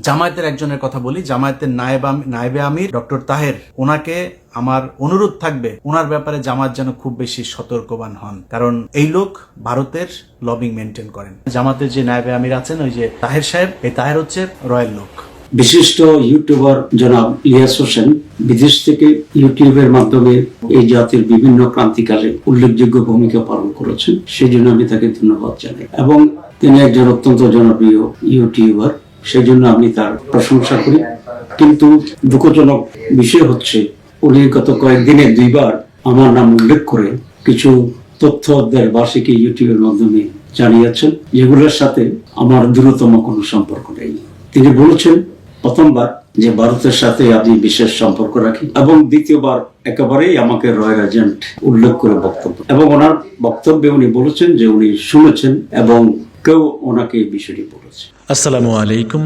জামায়াতের একজনের কথা বলি, জামায়াতের নায়েব নায়েবে আমির ডক্টর তাহের। ওনাকে আমার অনুরোধ থাকবে ওনার ব্যাপারে জামাত যেন খুব বেশি সতর্কবান হন। কারণ এই লোক ভারতের লবিং মেনটেন করেন। জামাতের যে নায়েবে আমির আছেন, ওই যে তাহের সাহেব, এই তাহের হচ্ছে রয়্যাল লোক। বিশিষ্ট ইউটিউবার জনাব ইলিয়াস হোসেন বিদেশ থেকে ইউটিউবের মাধ্যমে এই জাতির বিভিন্ন ক্রান্তিকালে উল্লেখযোগ্য ভূমিকা পালন করেছেন। সেই জন্য আমি তাকে ধন্যবাদ জানাই। এবং তিনি একজন অত্যন্ত জনপ্রিয় ইউটিউবার। সেই জন্য আমি তার প্রশংসা করি। কিন্তু দুঃখজনক বিষয় হচ্ছে, উনি গত কয়েকদিনে দুইবার আমার নাম উল্লেখ করে কিছু তথ্য দেড় বার্ষিকী ইউটিউবের মাধ্যমে জানিয়েছেন, যেগুলোর সাথে আমার দূরতম কোনো সম্পর্ক নেই। তিনি বলেছেন, প্রথমবার যে ভারতের সাথে আমি বিশেষ সম্পর্ক রাখি এবং দ্বিতীয়বার একেবারেই আমাকে রয়্যাল এজেন্ট উল্লেখ করে বক্তব্য। এবং ওনার বক্তব্যে উনি বলেছেন যে উনি শুনেছেন এবং কেউ ওনাকে এই বিষয়টি বলেছে। আসসালামু আলাইকুম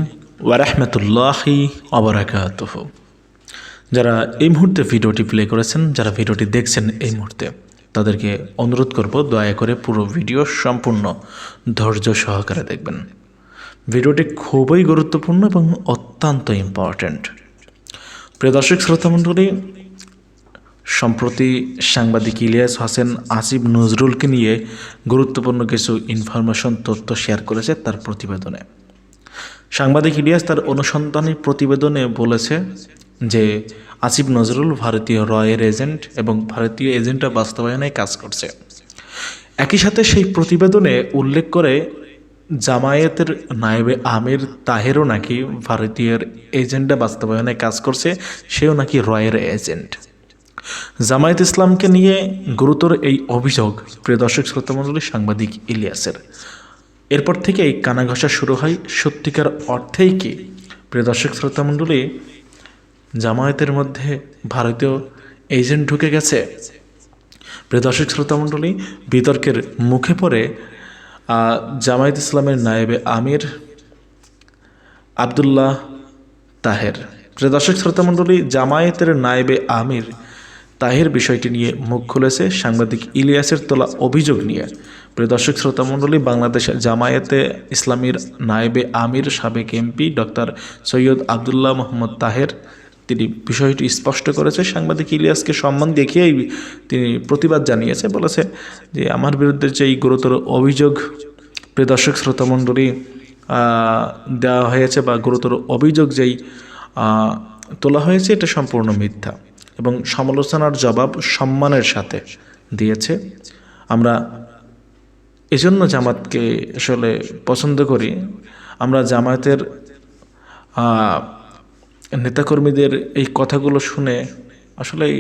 ওয়ারহমতুল্লাহি অবরাকাতুহ যারা এই মুহূর্তে ভিডিওটি প্লে করেছেন, যারা ভিডিওটি দেখছেন এই মুহূর্তে, তাদেরকে অনুরোধ করব, দয়া করে পুরো ভিডিও সম্পূর্ণ ধৈর্য সহকারে দেখবেন। ভিডিওটি খুবই গুরুত্বপূর্ণ এবং অত্যন্ত ইম্পর্ট্যান্ট। প্রিয় দর্শক, শ্রোতামণ্ডলী সম্প্রতি সাংবাদিক ইলিয়াস হোসেন আসিফ নজরুলকে নিয়ে গুরুত্বপূর্ণ কিছু ইনফরমেশন তথ্য শেয়ার করেছে তার প্রতিবেদনে। সাংবাদিক ইলিয়াস তার অনুসন্ধানী প্রতিবেদনে বলেছে যে, আসিফ নজরুল ভারতীয় রয়ের এজেন্ট এবং ভারতীয় এজেন্টরা বাস্তবায়নে কাজ করছে। একই সাথে সেই প্রতিবেদনে উল্লেখ করে, জামায়াতের নায়েবে আমির তাহেরও নাকি ভারতীয় এজেন্টরা বাস্তবায়নে কাজ করছে, সেও নাকি রয়ের এজেন্ট। জামায়াত ইসলামকে নিয়ে গুরুতর এই অভিযোগ, প্রিয় দর্শক শ্রোতামণ্ডলী সাংবাদিক ইলিয়াসের। এরপর থেকে এই কানাঘষা শুরু হয় সত্যিকার অর্থেই কি? প্রিয় দর্শক শ্রোতামণ্ডলী জামায়াতের মধ্যে ভারতীয় এজেন্ট ঢুকে গেছে। প্রিয় দর্শক শ্রোতামণ্ডলী বিতর্কের মুখে পড়ে জামায়াত ইসলামের নায়েবে আমির আবদুল্লাহ তাহের। প্রিয় দর্শক শ্রোতামণ্ডলী জামায়াতের নায়েবে আমির তাহের বিষয়টি নিয়ে মুখ খুলেছে সাংবাদিক ইলিয়াসের তোলা অভিযোগ নিয়ে। প্রিয় দর্শক শ্রোতামণ্ডলী বাংলাদেশে জামায়াতে ইসলামীর নায়েবে আমির, সাবেক এমপি ডক্টর সৈয়দ আবদুল্লাহ মোহাম্মদ তাহের। তিনি বিষয়টি স্পষ্ট করেছে। সাংবাদিক ইলিয়াসকে সম্মান দেখিয়েই তিনি প্রতিবাদ জানিয়েছে, বলেছে যে, আমার বিরুদ্ধে যে এই গুরুতর অভিযোগ, প্রিয় দর্শক শ্রোতামণ্ডলী দেওয়া হয়েছে বা গুরুতর অভিযোগ যেই তোলা হয়েছে, এটা সম্পূর্ণ মিথ্যা। এবং সমালোচনার জবাব সম্মানের সাথে দিয়েছে। আমরা এজন্য জামাতকে আসলে পছন্দ করি। আমরা জামায়াতের নেতাকর্মীদের এই কথাগুলো শুনে আসলেই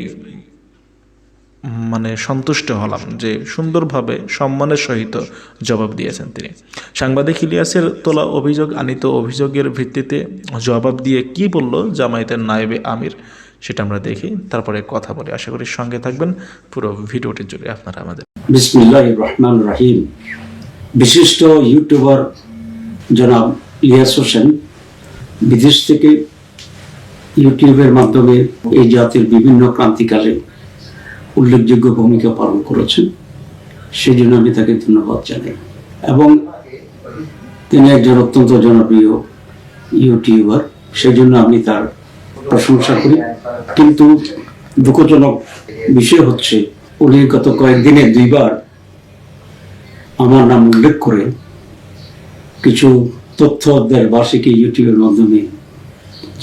মানে সন্তুষ্ট হলাম যে সুন্দরভাবে সম্মানের সহিত জবাব দিয়েছেন তিনি। সাংবাদিক ইলিয়াসের তোলা অভিযোগ, আনিত অভিযোগের ভিত্তিতে জবাব দিয়ে কি বলল জামায়াতের নায়েবে আমির? সেটা আমরা দেখি, তারপরে কথা বলি। আশা করি সঙ্গে থাকবেন। পুরো ভিডিওটি জুড়ে আপনারা আমাদের। বিসমিল্লাহ রহমান রহিম। বিশিষ্ট ইউটিউবার জনাব ইলিয়াস হোসেন বিদেশ থেকে ইউটিউবের মাধ্যমে এই জাতির বিভিন্ন ক্রান্তিকালে উল্লেখযোগ্য ভূমিকা পালন করেছেন। সেই জন্য আমি তাকে ধন্যবাদ জানাই। এবং তিনি একজন অত্যন্ত জনপ্রিয় ইউটিউবার। সেই জন্য আমি তার প্রশংসা করি। কিন্তু দুঃখজনক বিষয় হচ্ছে, উনি গত কয়েকদিনে দুইবার আমার নাম উল্লেখ করে কিছু তথ্য দেড় বার্ষিকী ইউটিউবের মাধ্যমে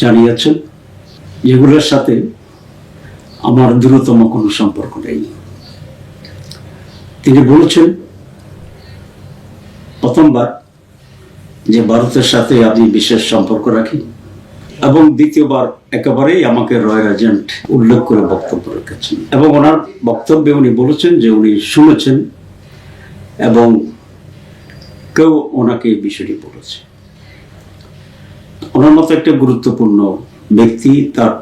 জানিয়েছেন, যেগুলোর সাথে আমার দূরতম কোনো সম্পর্ক নেই। তিনি বলেছেন, প্রথমবার যে ভারতের সাথে আমি বিশেষ সম্পর্ক রাখি এবং দ্বিতীয়বার একেবারেই আমাকে রয়্যাল এজেন্ট উল্লেখ করে বক্তব্য রেখেছেন। এবং ওনার বক্তব্যে উনি বলেছেন যে উনি শুনেছেন এবং কেউ ওনাকে এই বিষয়টি বলেছে। ওনার মতো একটা গুরুত্বপূর্ণ ব্যক্তি তার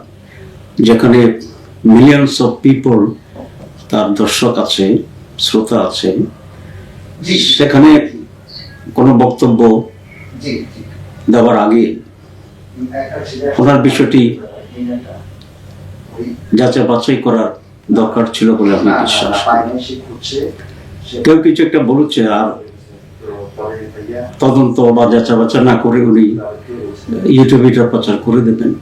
যেখানে মিলিয়নস অফ পিপল তার দর্শক আছে শ্রোতা আছে সেখানে কোনো বক্তব্য দেওয়ার আগে ওনার বিষয়টি যাচাই বাছাই করার দরকার ছিল বলে আমি বিশ্বাস কেউ কিছু একটা বলেছে আর তদন্ত বা যাচা বাছা না করে উনি ইউটিউবে প্রচার করে দেবেন।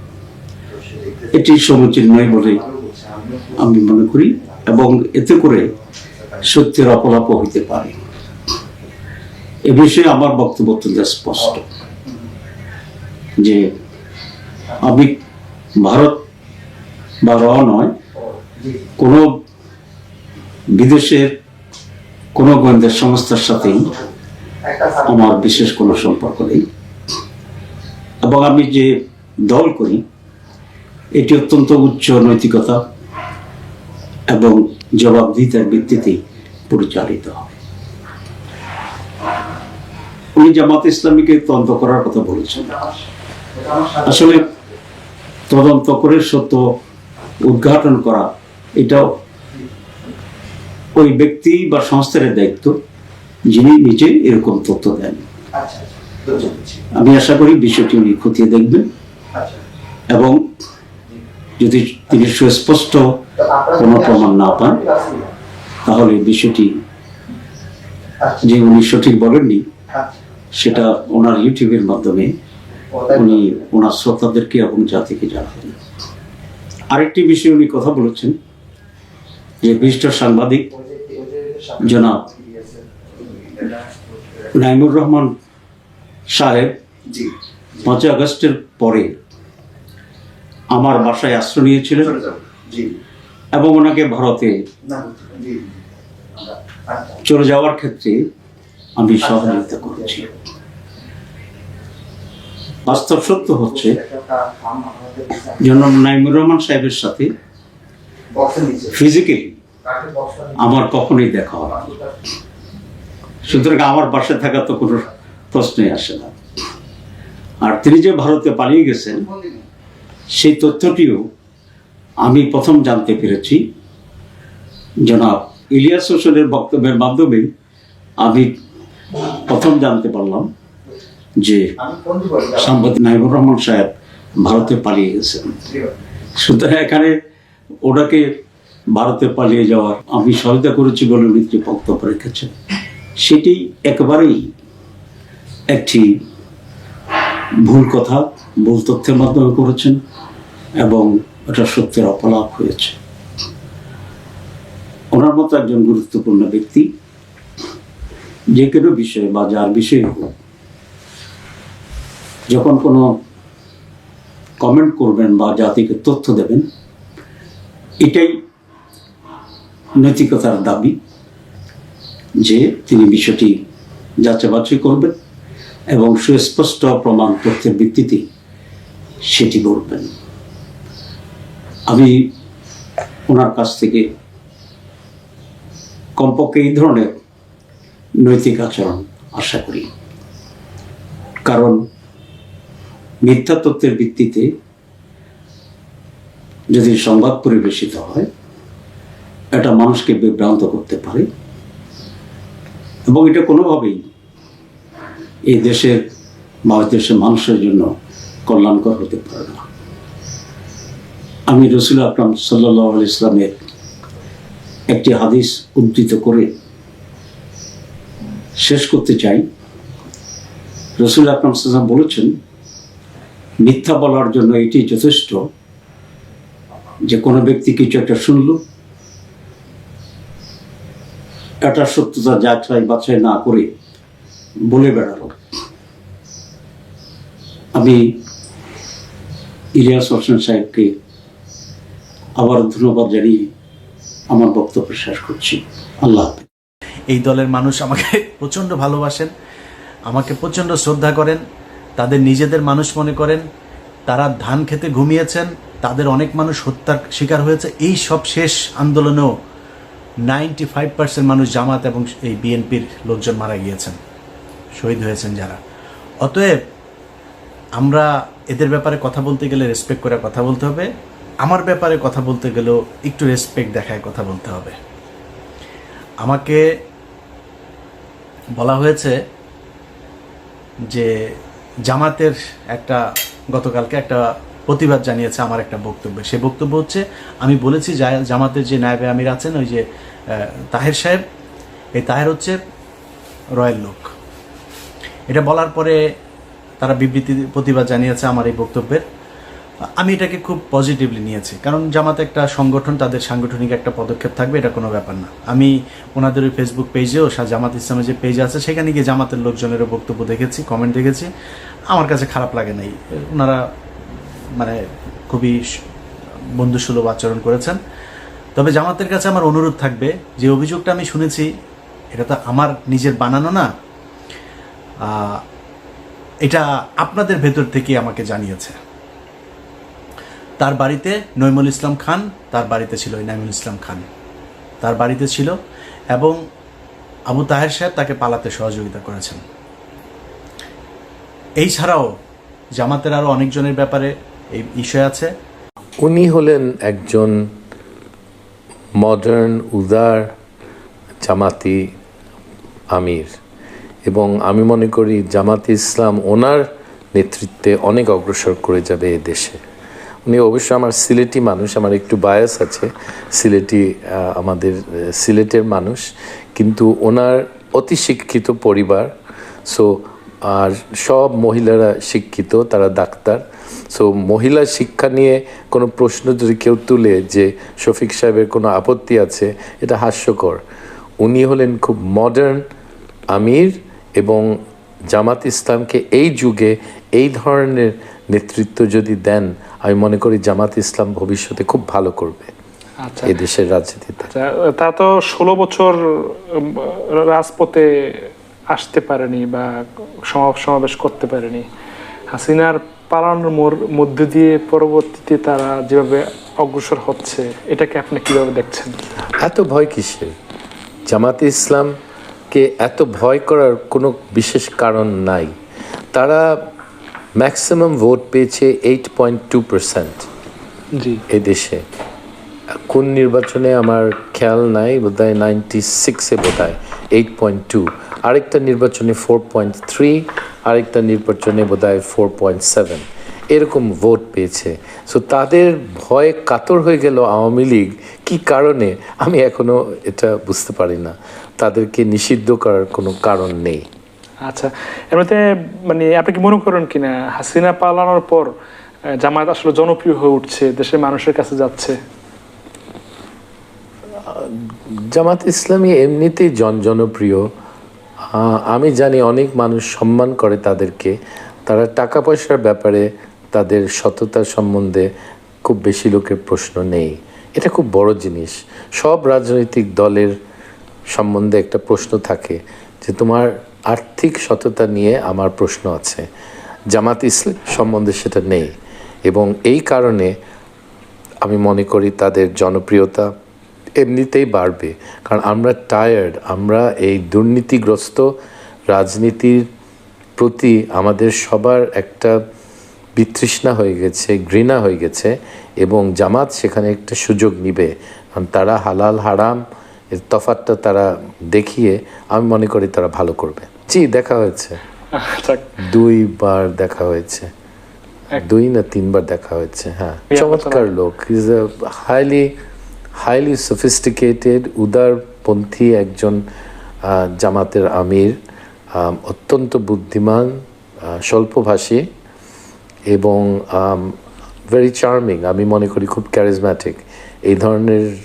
এটি সমীচীন নয় বলে আমি মনে করি এবং এতে করে সত্যের অপলাপ হইতে পারে। এ বিষয়ে আমার বক্তব্য অত্যন্ত স্পষ্ট যে আমি ভারত বা র নয়, কোনো বিদেশের কোনো গোয়েন্দা সংস্থার সাথেই আমার বিশেষ কোনো সম্পর্ক নেই। এবং আমি যে দল করি, এটি অত্যন্ত উচ্চ নৈতিকতা এবং জবাবদিহিতার ভিত্তিতে পরিচালিত হবে। উনি জামাত ইসলামীকে তদন্ত করার কথা বলেছেন। আসলে তদন্ত করে সত্য উদ্ঘাটন করা, এটাও ওই ব্যক্তি বা সংস্থার দায়িত্ব, যিনি নিজে এরকম তথ্য দেন। আমি আশা করি বিষয়টি উনি খতিয়ে দেখবেন। এবং যদি তিনি সুস্পষ্ট কোনো প্রমাণ না পান, তাহলে বিষয়টি যে উনি সঠিক বলেননি, সেটা ওনার ইউটিউবের মাধ্যমে উনি ওনার শ্রোতাদেরকে এবং জাতিকে জানাবেন। আরেকটি বিষয়ে উনি কথা বলেছেন যে বিশিষ্ট সাংবাদিক জনাব নাইমুর রহমান সাহেব পাঁচই আগস্টের পরে আমার বাসায় আশ্রয় নিয়েছিলেন এবং ওনাকে ভারতে চলে যাওয়ার ক্ষেত্রে আমি সহযোগিতা করেছি। বাস্তব সত্য হচ্ছে, জনাব নাইমুর রহমান সাহেবের সাথে ফিজিক্যালি আমার কখনোই দেখা হয় সুতরাং আমার বাসায় থাকা তো কোনো প্রশ্নই আসে না। আর তিনি যে ভারতে পালিয়ে গেছেন, সেই তথ্যটিও আমি প্রথম জানতে পেরেছি। জনাব ইলিয়াস হোসেনের বক্তব্যের মাধ্যমে আমি প্রথম জানতে পারলাম। যে সাংবাদিক নাইবুর রহমান সাহেব ভারতে পালিয়ে গেছেন। সুতরাং এখানে ওনাকে ভারতে পালিয়ে যাওয়ার আমি সহায়তা করেছি বলে উনি বক্তব্য রেখেছেন। সেটি একেবারেই একটি ভুল কথা ভুল তথ্যের মাধ্যমে করেছেন এবং এটা সত্যের অপলাপ হয়েছে। ওনার মতো একজন গুরুত্বপূর্ণ ব্যক্তি যে কোনো বিষয়ে বা যার বিষয়ে হোক যখন কোনো কমেন্ট করবেন বা জাতিকে তথ্য দেবেন, এটাই নৈতিকতার দাবি যে তিনি বিষয়টি যাচাই বাছাই করবেন এবং সুস্পষ্ট প্রমাণ তথ্যের ভিত্তিতে সেটি বলবেন আমি ওনার কাছ থেকে কমপক্ষে এই ধরনের নৈতিক আচরণ আশা করি। কারণ মিথ্যা তথ্যের ভিত্তিতে যদি সংবাদ পরিবেশিত হয়, এটা মানুষকে বিভ্রান্ত করতে পারে। এবং এটা কোনোভাবেই এই দেশের বা দেশের মানুষের জন্য কল্যাণকর হতে পারে না। আমি রসুল আকরাম সাল্লাহ ইসলামের একটি হাদিস উদ্ধৃত করে শেষ করতে চাই। রসুল আকরাম সাল্লাম বলেছেন মিথ্যা বলার জন্য এটি যথেষ্ট যে কোনো ব্যক্তি কিছু একটা শুনল, এটা সত্যতা যাচাই বাছাই না করে বলে বেড়ালো। আমি ইলিয়াস হোসেন সাহেবকে আবার ধন্যবাদ জানিয়ে আমার বক্তব্য শেষ করছি। আল্লাহ এই দলের মানুষ আমাকে প্রচণ্ড ভালোবাসেন, আমাকে প্রচণ্ড শ্রদ্ধা করেন। তাদের নিজেদের মানুষ মনে করেন, তারা ধান খেতে ঘুমিয়েছেন, তাদের অনেক মানুষ হত্যার শিকার হয়েছে। এই সব শেষ আন্দোলনেও নাইনটি ফাইভ পার্সেন্ট মানুষ জামাত এবং এই বিএনপির লোকজন মারা গিয়েছেন, শহীদ হয়েছেন যারা। অতএব আমরা এদের ব্যাপারে কথা বলতে গেলে রেসপেক্ট করে কথা বলতে হবে। আমার ব্যাপারে কথা বলতে গেলেও একটু রেসপেক্ট দেখায় কথা বলতে হবে। আমাকে বলা হয়েছে যে জামাতের একটা, গতকালকে একটা প্রতিবাদ জানিয়েছে আমার একটা বক্তব্য। সে বক্তব্য হচ্ছে, আমি বলেছি জামাতের যে নায়বে আমির আছেন, ওই যে তাহের সাহেব, এই তাহের হচ্ছে রয়্যাল লোক। এটা বলার পরে তারা বিবৃতি, প্রতিবাদ জানিয়েছে আমার এই বক্তব্যের। আমি এটাকে খুব পজিটিভলি নিয়েছি। কারণ জামাত একটা সংগঠন, তাদের সাংগঠনিক একটা পদক্ষেপ থাকবে, এটা কোনো ব্যাপার না। আমি ওনাদের ওই ফেসবুক পেজেও জামাত ইসলামের যে পেজ আছে, সেখানে গিয়ে জামাতের লোকজনেরও বক্তব্য দেখেছি কমেন্ট দেখেছি। আমার কাছে খারাপ লাগে নাই। ওনারা মানে খুবই বন্ধুসুলভ আচরণ করেছেন। তবে জামাতের কাছে আমার অনুরোধ থাকবে, যে অভিযোগটা আমি শুনেছি, এটা তো আমার নিজের বানানো না এটা আপনাদের ভেতর থেকে আমাকে জানিয়েছে। তার বাড়িতে নৈমুল ইসলাম খান, তার বাড়িতে ছিল ওই নাইমুল ইসলাম খান। তার বাড়িতে ছিল এবং আবু তাহের সাহেব তাকে পালাতে সহযোগিতা করেছেন। এই ছাড়াও জামাতের আরও অনেকজনের ব্যাপারে এই বিষয় আছে। উনি হলেন একজন মডার্ন উদার জামাতি আমির এবং আমি মনে করি জামাতি ইসলাম ওনার নেতৃত্বে অনেক অগ্রসর করে যাবে এ দেশে। উনি অবশ্য আমার সিলেটি মানুষ, আমার একটু বায়াস আছে। সিলেটি আমাদের সিলেটের মানুষ। কিন্তু ওনার অতি শিক্ষিত পরিবার সো আর সব মহিলারা শিক্ষিত, তারা ডাক্তার। সো মহিলা শিক্ষা নিয়ে কোনো প্রশ্ন যদি কেউ তুলে যে শফিক সাহেবের কোনো আপত্তি আছে, এটা হাস্যকর। উনি হলেন খুব মডার্ন আমির এবং জামাত ইসলামকে এই যুগে এই ধরনের নেতৃত্ব যদি দেন আমি মনে করি জামাত ইসলাম ভবিষ্যতে খুব ভালো করবে আচ্ছা। এই দেশের রাজনীতিতে আচ্ছা, তা তো ষোলো বছর রাজপথে আসতে পারেনি বা সমাবেশ করতে পারেনি। হাসিনার পালানোর মধ্যে দিয়ে পরবর্তীতে তারা যেভাবে অগ্রসর হচ্ছে এটাকে আপনি কীভাবে দেখছেন? এত ভয় কিসের জামাতে ইসলামকে এত ভয় করার কোনো বিশেষ কারণ নাই। তারা ম্যাক্সিমাম ভোট পেয়েছে eight point two percent ji. এই দেশে কোন নির্বাচনে আমার খেয়াল নাই বোধ হয় নাইনটি সিক্সে বোধ হয় এইট পয়েন্ট টু আরেকটা নির্বাচনে ফোর পয়েন্ট থ্রি আরেকটা নির্বাচনে বোধ হয় ফোর পয়েন্ট সেভেন এরকম ভোট পেয়েছে। সো তাদের ভয়ে কাতর হয়ে গেল আওয়ামী লীগ। কি কারণে? আমি এখনও এটা বুঝতে পারি না। তাদেরকে নিষিদ্ধ করার কোনো কারণ নেই। আচ্ছা এমনিতে মানে আপনি কি মনে করেন কিনা, হাসিনা পালানোর পর জামায়াত আসলে জনপ্রিয় হয়ে উঠছে, দেশের মানুষের কাছে যাচ্ছে? জামাত ইসলামী এমনিতেই জন জনপ্রিয়। আমি জানি অনেক মানুষ সম্মান করে তাদেরকে। তারা টাকা পয়সার ব্যাপারে তাদের সততা সম্বন্ধে খুব বেশি লোকের প্রশ্ন নেই। এটা খুব বড় জিনিস। সব রাজনৈতিক দলের সম্বন্ধে একটা প্রশ্ন থাকে যে, তোমার আর্থিক সততা নিয়ে আমার প্রশ্ন আছে। জামাত ইসলাম সম্বন্ধে সেটা নেই এবং এই কারণে আমি মনে করি তাদের জনপ্রিয়তা এমনিতেই বাড়বে। কারণ আমরা টায়ার্ড আমরা এই দুর্নীতিগ্রস্ত রাজনীতির প্রতি আমাদের সবার একটা বিতৃষ্ণা হয়ে গেছে, ঘৃণা হয়ে গেছে এবং জামাত সেখানে একটা সুযোগ নিবে। কারণ তারা হালাল, হারাম এর তফাতটা তারা দেখিয়ে আমি মনে করি তারা ভালো করবে। জি দেখা হয়েছে। দুইবার দেখা হয়েছে। দুই না তিনবার দেখা হয়েছে হ্যাঁ। চমৎকার লোক। Is a highly highly sophisticated উদারপন্থী একজন জামাতের আমির অত্যন্ত বুদ্ধিমান স্বল্পভাষী এবং ভেরি চার্মিং আমি মনে করি খুব ক্যারিজম্যাটিক এই ধরনের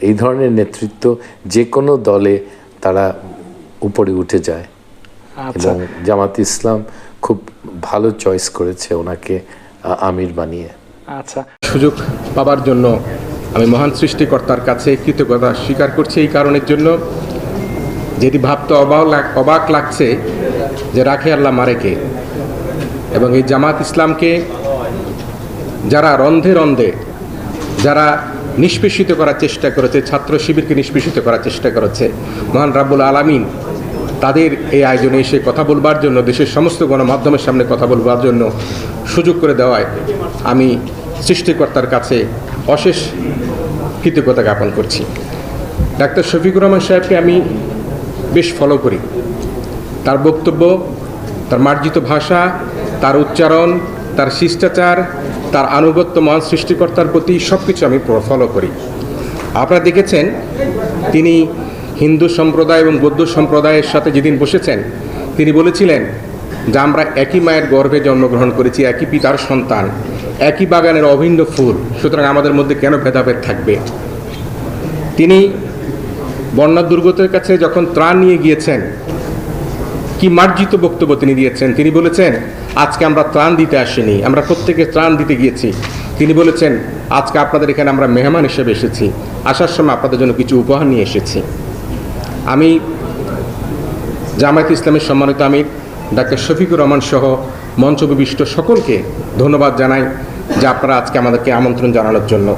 এই ধরনের নেতৃত্ব যে কোনো দলে তারা উপরে উঠে যায়। আচ্ছা। এবং জামাত ইসলাম খুব ভালো চয়েস করেছে ওনাকে আমির বানিয়ে। আচ্ছা। সুযোগ পাবার জন্য আমি মহান সৃষ্টিকর্তার কাছে কৃতজ্ঞতা স্বীকার করছি এই কারণের জন্য। যেটি ভাবতে অবাক অবাক লাগছে যে রাখে আল্লাহ মারেকে। এবং এই জামাত ইসলামকে যারা রন্ধে রন্ধে যারা নিষ্পেষিত করার চেষ্টা করেছে, ছাত্র শিবিরকে নিষ্পেষিত করার চেষ্টা করেছে। মহান রাব্বুল আলামিন তাদের এই আয়োজনে এসে কথা বলবার জন্য, দেশের সমস্ত গণমাধ্যমের সামনে কথা বলবার জন্য সুযোগ করে দেওয়ায় আমি সৃষ্টিকর্তার কাছে অশেষ কৃতজ্ঞতা জ্ঞাপন করছি। ডাক্তার শফিকুর রহমান সাহেবকে আমি বেশ ফলো করি। তার বক্তব্য, তার মার্জিত ভাষা, তার উচ্চারণ তার শিষ্টাচার, তার আনুগত্য মহান সৃষ্টিকর্তার প্রতি সব কিছু আমি ফলো করি। আপনারা দেখেছেন, তিনি হিন্দু সম্প্রদায় এবং বৌদ্ধ সম্প্রদায়ের সাথে যেদিন বসেছেন, তিনি বলেছিলেন যে আমরা একই মায়ের গর্ভে জন্মগ্রহণ করেছি, একই পিতার সন্তান, একই বাগানের অভিন্ন ফুল, সুতরাং আমাদের মধ্যে কেন ভেদাভেদ থাকবে? তিনি বন্যা দুর্গতের কাছে যখন ত্রাণ নিয়ে গিয়েছেন, কি মার্জিত বক্তব্য তিনি দিয়েছেন? তিনি বলেছেন আজকে আমরা ত্রাণ দিতে আসিনি, আমরা প্রত্যেকে ত্রাণ দিতে গিয়েছি। তিনি বলেছেন, আজকে আপনাদের এখানে আমরা মেহমান হিসেবে এসেছি, আসার সময় আপনাদের জন্য কিছু উপহার নিয়ে এসেছি। আমি জামায়াত ইসলামের সম্মানিত আমির, ডাক্তার শফিকুর রহমান সহ মঞ্চ বিশিষ্ট সকলকে ধন্যবাদ জানাই যে আপনারা আজকে আমাদেরকে আমন্ত্রণ জানানোর জন্য।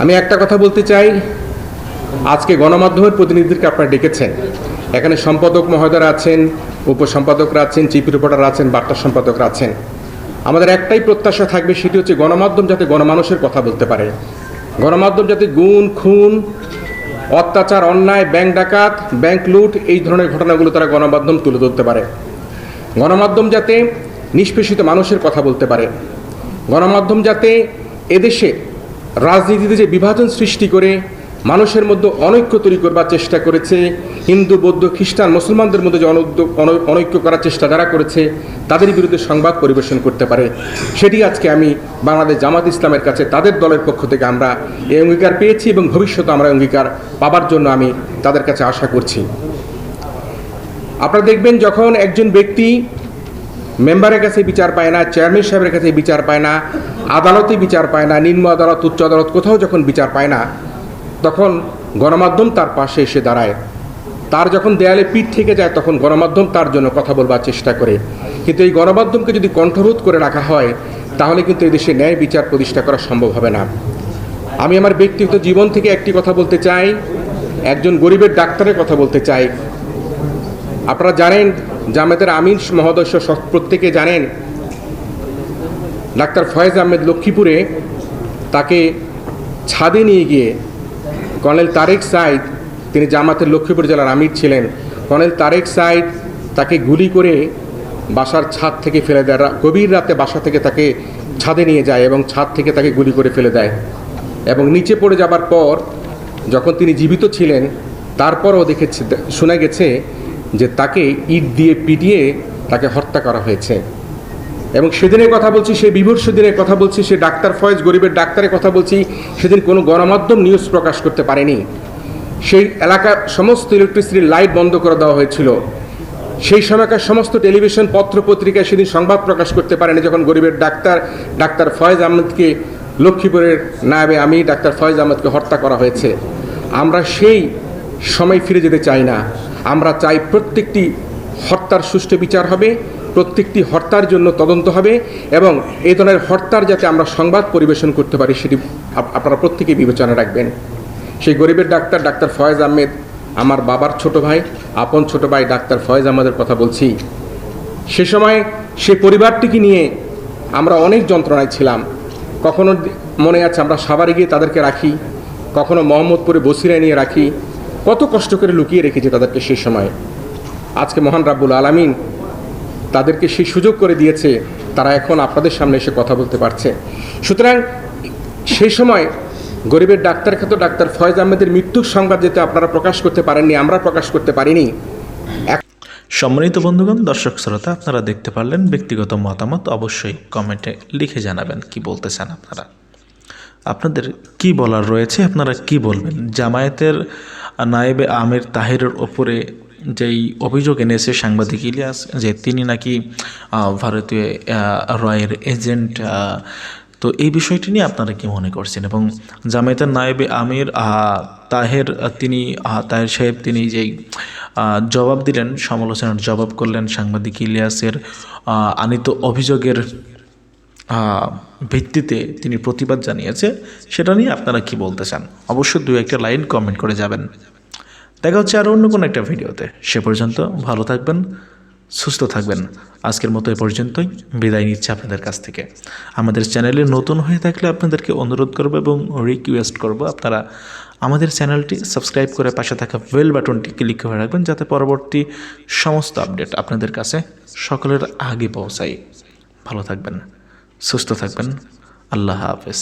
আমি একটা কথা বলতে চাই, আজকে গণমাধ্যমের প্রতিনিধিদেরকে আপনারা ডেকেছেন। এখানে সম্পাদক মহোদয়রা আছেন উপসম্পাদকরা আছেন চিফ রিপোর্টার আছেন, বার্তা সম্পাদকরা আছেন। আমাদের একটাই প্রত্যাশা থাকবে, সেটি হচ্ছে গণমাধ্যম যাতে গণমানুষের কথা বলতে পারে। গণমাধ্যম যাতে গুণ, খুন, অত্যাচার, অন্যায়, ব্যাংক ডাকাত, ব্যাংক লুট, এই ধরনের ঘটনাগুলো তারা গণমাধ্যম তুলে ধরতে পারে। গণমাধ্যম যাতে নিষ্পেষিত মানুষের কথা বলতে পারে। গণমাধ্যম যাতে এদেশে রাজনীতিতে যে বিভাজন সৃষ্টি করে মানুষের মধ্যে অনৈক্য তৈরি করবার চেষ্টা করেছে, হিন্দু, বৌদ্ধ, খ্রিস্টান, মুসলমানদের মধ্যে যে অনৈক্য করার চেষ্টা যারা করেছে, তাদের বিরুদ্ধে সংবাদ পরিবেশন করতে পারে। সেটি আজকে আমি বাংলাদেশ জামাত ইসলামের কাছে তাদের দলের পক্ষ থেকে আমরা এই অঙ্গীকার পেয়েছি এবং ভবিষ্যতে আমরা অঙ্গীকার পাবার জন্য আমি তাদের কাছে আশা করছি। আপনারা দেখবেন যখন একজন ব্যক্তি মেম্বারের কাছে বিচার পায় না, চেয়ারম্যান সাহেবের কাছে বিচার পায় না, আদালতে বিচার পায় না, নিম্ন আদালত, উচ্চ আদালত কোথাও যখন বিচার পায় না তখন গণমাধ্যম তার পাশে এসে দাঁড়ায়। তার যখন দেয়ালে পিঠ থেকে যায়, তখন গণমাধ্যম তার জন্য কথা বলবার চেষ্টা করে। কিন্তু এই গণমাধ্যমকে যদি কণ্ঠরোধ করে রাখা হয়, তাহলে কিন্তু এই দেশে ন্যায় বিচার প্রতিষ্ঠা করা সম্ভব হবে না। আমি আমার ব্যক্তিগত জীবন থেকে একটি কথা বলতে চাই, একজন গরিবের ডাক্তারের কথা বলতে চাই। আপনারা জানেন জামাতের আমির মহোদয় সহ প্রত্যেকে জানেন, ডাক্তার ফয়েজ আহমেদ লক্ষ্মীপুরে তাকে ছাদে নিয়ে গিয়ে কর্নেল তারেক সাইদ, তিনি জামাতের লক্ষ্মীপুর জেলার আমির ছিলেন। কর্নেল তারেক সাইদ তাকে গুলি করে বাসার ছাদ থেকে ফেলে দেয়। গভীর রাতে বাসা থেকে তাকে ছাদে নিয়ে যায় এবং ছাদ থেকে তাকে গুলি করে ফেলে দেয়। এবং নিচে পড়ে যাবার পর যখন তিনি জীবিত ছিলেন, তারপরও দেখেছে শোনা গেছে যে তাকে ইট দিয়ে পিটিয়ে তাকে হত্যা করা হয়েছে। এবং সেদিনের কথা বলছি, সেই বিভৎস দিনের কথা বলছি, সে ডাক্তার ফয়েজ, গরিবের ডাক্তারের কথা বলছি, সেদিন কোনো গণমাধ্যম নিউজ প্রকাশ করতে পারেনি। সেই এলাকার সমস্ত ইলেকট্রিসিটির লাইট বন্ধ করে দেওয়া হয়েছিল। সেই সময়কার সমস্ত টেলিভিশন পত্র পত্রিকায় সেদিন সংবাদ প্রকাশ করতে পারেনি, যখন গরিবের ডাক্তার ডাক্তার ফয়েজ আহমেদকে লক্ষ্মীপুরের নায়াবে আমি, ডাক্তার ফয়েজ আহমেদকে হত্যা করা হয়েছে। আমরা সেই সময় ফিরে যেতে চাই না। আমরা চাই প্রত্যেকটি হত্যার সুষ্ঠু বিচার হবে প্রত্যেকটি হত্যার জন্য তদন্ত হবে এবং এই ধরনের হত্যার যাতে আমরা সংবাদ পরিবেশন করতে পারি, সেটি আপ- আপনারা প্রত্যেকেই বিবেচনা রাখবেন। সেই গরিবের ডাক্তার ডাক্তার ফয়েজ আহমেদ, আমার বাবার ছোট ভাই, আপন ছোট ভাই ডাক্তার ফয়েজ আহমেদের কথা বলছি। সে সময় সে পরিবারটিকে নিয়ে আমরা অনেক যন্ত্রণায় ছিলাম। কখনো মনে আছে আমরা সাভারে গিয়ে তাদেরকে রাখি, কখনো মোহাম্মদপুরে বসিরায় নিয়ে রাখি। কত কষ্ট করে লুকিয়ে রেখেছি তাদেরকে সেই সময়। আজকে মহান রাব্বুল আলামিন তাদেরকে সেই সুযোগ করে দিয়েছে, তারা এখন আপনাদের সামনে এসে কথা বলতে পারছে। সুতরাং সেই সময় গরিবের ডাক্তার খ্যাত ডাক্তার ফয়েজ আহমেদের মৃত্যুর সংবাদ যেতে আপনারা প্রকাশ করতে পারেননি, আমরা প্রকাশ করতে পারিনি। সম্মানিত বন্ধুগণ, দর্শক শ্রোতা, আপনারা দেখতে পারলেন ব্যক্তিগত মতামত, অবশ্যই কমেন্টে লিখে জানাবেন কি বলতে চান আপনারা। আপনাদের কি বলার রয়েছে, আপনারা কি বলবেন? জামায়াতের নায়েবে আমির তাহিরের ওপরে যেই অভিযোগ এনেছে সাংবাদিক ইলিয়াস, যে তিনি নাকি ভারতীয় রয়ের এজেন্ট তো এই বিষয়টি নিয়ে আপনারা কি মনে করছেন? এবং জামায়াতের নায়েবে আমির তাহের, তিনি তাহের সাহেব তিনি যেই জবাব দিলেন, সমালোচনার জবাব করলেন সাংবাদিক ইলিয়াসের আনিত অভিযোগের ভিত্তিতে তিনি প্রতিবাদ জানিয়েছে, সেটা নিয়ে আপনারা কি বলতে চান? অবশ্যই দু একটা লাইন কমেন্ট করে যাবেন। দেখা হচ্ছে আরও অন্য কোনো একটা ভিডিওতে। সে পর্যন্ত ভালো থাকবেন, সুস্থ থাকবেন। আজকের মতো এ পর্যন্তই। বিদায় নিচ্ছে আপনাদের কাছ থেকে। আমাদের চ্যানেলে নতুন হয়ে থাকলে আপনাদেরকে অনুরোধ করব এবং রিকোয়েস্ট করব আপনারা আমাদের চ্যানেলটি সাবস্ক্রাইব করে পাশে থাকা বেল বাটনটি ক্লিক করে রাখবেন যাতে পরবর্তী সমস্ত আপডেট আপনাদের কাছে সকলের আগে পৌঁছায়। ভালো থাকবেন, সুস্থ থাকবেন। আল্লাহ হাফেজ।